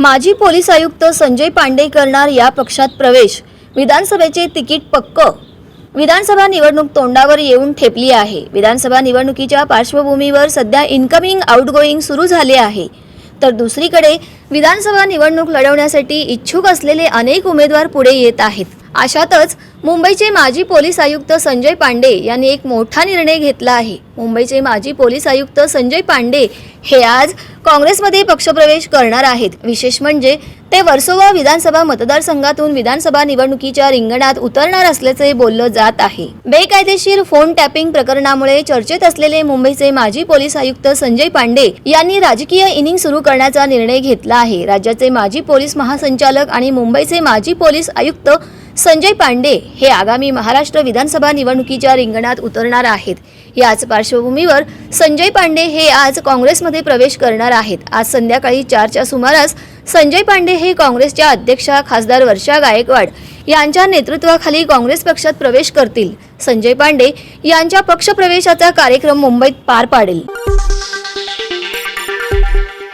माजी पोलीस आयुक्त संजय पांडे करणार या पक्षात प्रवेश. विधानसभेचे तिकीट पक्क. विधानसभा निवडणूक तोंडावर येऊन ठेपली आहे. विधानसभा निवडणुकीच्या पार्श्वभूमीवर सध्या इन्कमिंग आउटगोईंग सुरू झाले आहे. तर दुसरीकडे विधानसभा निवडणूक लढवण्यासाठी इच्छुक असलेले अनेक उमेदवार पुढे येत आहेत. अशातच मुंबईचे माजी पोलीस आयुक्त संजय पांडे यांनी एक मोठा निर्णय घेतला आहे. मुंबईचे माजी पोलीस आयुक्त संजय पांडे हे आज काँग्रेसमध्ये पक्षप्रवेश करणार आहेत. विशेष म्हणजे ते वर्सोवा विधानसभा मतदारसंघातून विधानसभा निवडणुकीच्या रिंगणात उतरणार असल्याचे बोललं जात आहे. बेकायदेशीर फोन टॅपिंग प्रकरणामुळे चर्चेत असलेले मुंबईचे माजी पोलीस आयुक्त संजय पांडे यांनी राजकीय इनिंग सुरू करण्याचा निर्णय घेतला आहे. राज्याचे माजी पोलीस महासंचालक आणि मुंबईचे माजी पोलीस आयुक्त संजय पांडे हे आगामी महाराष्ट्र विधानसभा निवडणुकीच्या रिंगणात उतरणार आहेत. याच पार्श्वभूमीवर संजय पांडे हे आज काँग्रेसमध्ये प्रवेश करणार आहेत. आज संध्याकाळी चारच्या सुमारास संजय पांडे हे काँग्रेसच्या अध्यक्षा खासदार वर्षा गायकवाड यांच्या नेतृत्वाखाली काँग्रेस पक्षात प्रवेश करतील. संजय पांडे यांच्या पक्षप्रवेशाचा कार्यक्रम मुंबईत पार पाडेल.